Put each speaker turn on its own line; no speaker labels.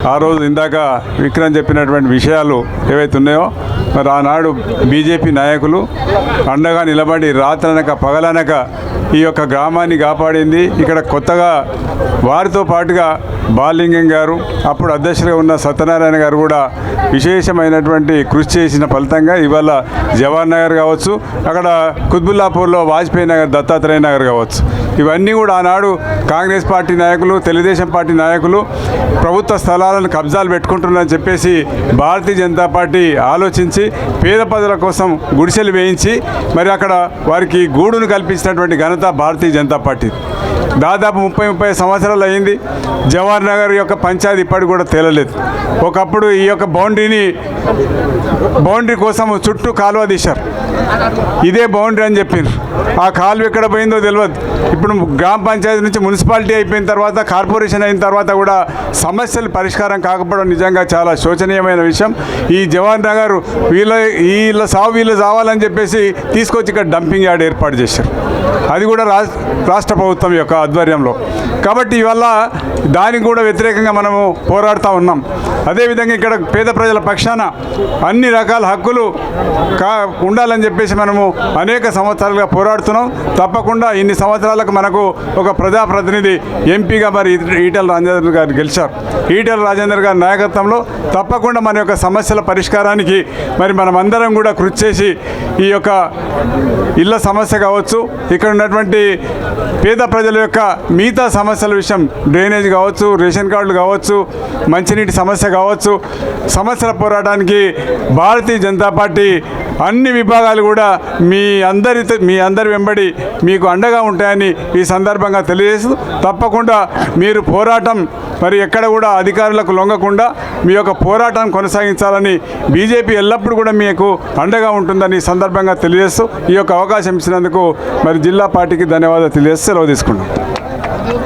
ఆ రోజు ఇందాక విక్రమ్ చెప్పినటువంటి విషయాలు ఏవైతే ఉన్నాయో మరి ఆనాడు బీజేపీ నాయకులు అండగా నిలబడి రాత్రనక పగలనక ఈ యొక్క గ్రామాన్ని కాపాడింది. ఇక్కడ కొత్తగా వారితో పాటుగా బాలింగం గారు అప్పుడు అధ్యక్షులుగా ఉన్న సత్యనారాయణ గారు కూడా విశేషమైనటువంటి కృషి చేసిన ఫలితంగా ఇవాళ జవహర్ నగర్ కావచ్చు అక్కడ కుత్బుల్లాపూర్లో వాజ్పేయి నగర్ దత్తాత్రేయ నగర్ కావచ్చు. ఇవన్నీ కూడా ఆనాడు కాంగ్రెస్ పార్టీ నాయకులు తెలుగుదేశం పార్టీ నాయకులు ప్రభుత్వ స్థలాలను కబ్జాలు పెట్టుకుంటున్నారని చెప్పేసి భారతీయ జనతా పార్టీ ఆలోచించి పేద ప్రజల కోసం గుడిసెలు వేయించి మరి అక్కడ వారికి గూడును కల్పించినటువంటి ఘనత భారతీయ జనతా పార్టీ. దాదాపు ముప్పై ముప్పై సంవత్సరాలు అయింది. జవహర్ నగర్ యొక్క పంచాయతీ ఇప్పటికి కూడా తేలలేదు. ఒకప్పుడు ఈ యొక్క బౌండరీని బౌండరీ కోసం చుట్టూ కాలువ తీశారు. ఇదే బౌండరీ అని చెప్పారు ఆ కాలువ ఎక్కడ పోయిందో తెలియదు ఇప్పుడు గ్రామ పంచాయతీ నుంచి మున్సిపాలిటీ అయిపోయిన తర్వాత కార్పొరేషన్ అయిన తర్వాత కూడా సమస్యలు పరిష్కారం కాకపోవడం నిజంగా చాలా శోచనీయమైన విషయం. ఈ జవహర్ నగర్ వీళ్ళ వీళ్ళ సాగు వీళ్ళు చావాలని చెప్పేసి తీసుకొచ్చి ఇక్కడ డంపింగ్ యార్డ్ ఏర్పాటు చేశారు. అది కూడా రాష్ట్ర రాష్ట్ర ప్రభుత్వం యొక్క ఆధ్వర్యంలో. కాబట్టి ఇవల్ల దానికి కూడా వ్యతిరేకంగా మనము పోరాడుతూ ఉన్నాం. అదేవిధంగా ఇక్కడ పేద ప్రజల పక్షాన అన్ని రకాల హక్కులు కా ఉండాలని చెప్పేసి మనము అనేక సంవత్సరాలుగా చేస్తున్నాం. తప్పకుండా ఇన్ని సంవత్సరాలకు మనకు ఒక ప్రజాప్రతినిధి ఎంపీగా మరి ఈటెల రాజేందర్ గారు గెలిచారు. ఈటెల రాజేందర్ గారి నాయకత్వంలో తప్పకుండా మన యొక్క సమస్యల పరిష్కారానికి మరి మనం అందరం కూడా కృషి చేసి ఈ యొక్క ఇళ్ళ సమస్య కావచ్చు ఇక్కడ ఉన్నటువంటి పేద ప్రజల యొక్క మిగతా సమస్యల విషయం డ్రైనేజ్ కావచ్చు రేషన్ కార్డులు కావచ్చు మంచినీటి సమస్య కావచ్చు సమస్యల పోరాటానికి భారతీయ జనతా పార్టీ అన్ని విభాగాలు కూడా మీ అందరి మీ అందరి వెంబడి మీకు అండగా ఉంటాయని ఈ సందర్భంగా తెలియజేస్తూ తప్పకుండా మీరు పోరాటం మరి ఎక్కడ కూడా అధికారులకు లొంగకుండా మీ యొక్క పోరాటం కొనసాగించాలని బీజేపీ ఎల్లప్పుడూ కూడా మీకు అండగా ఉంటుందని ఈ సందర్భంగా తెలియజేస్తూ ఈ యొక్క అవకాశం ఇచ్చినందుకు మరి జిల్లా పార్టీకి ధన్యవాదాలు తెలియజేస్తూ సెలవు తీసుకున్నాం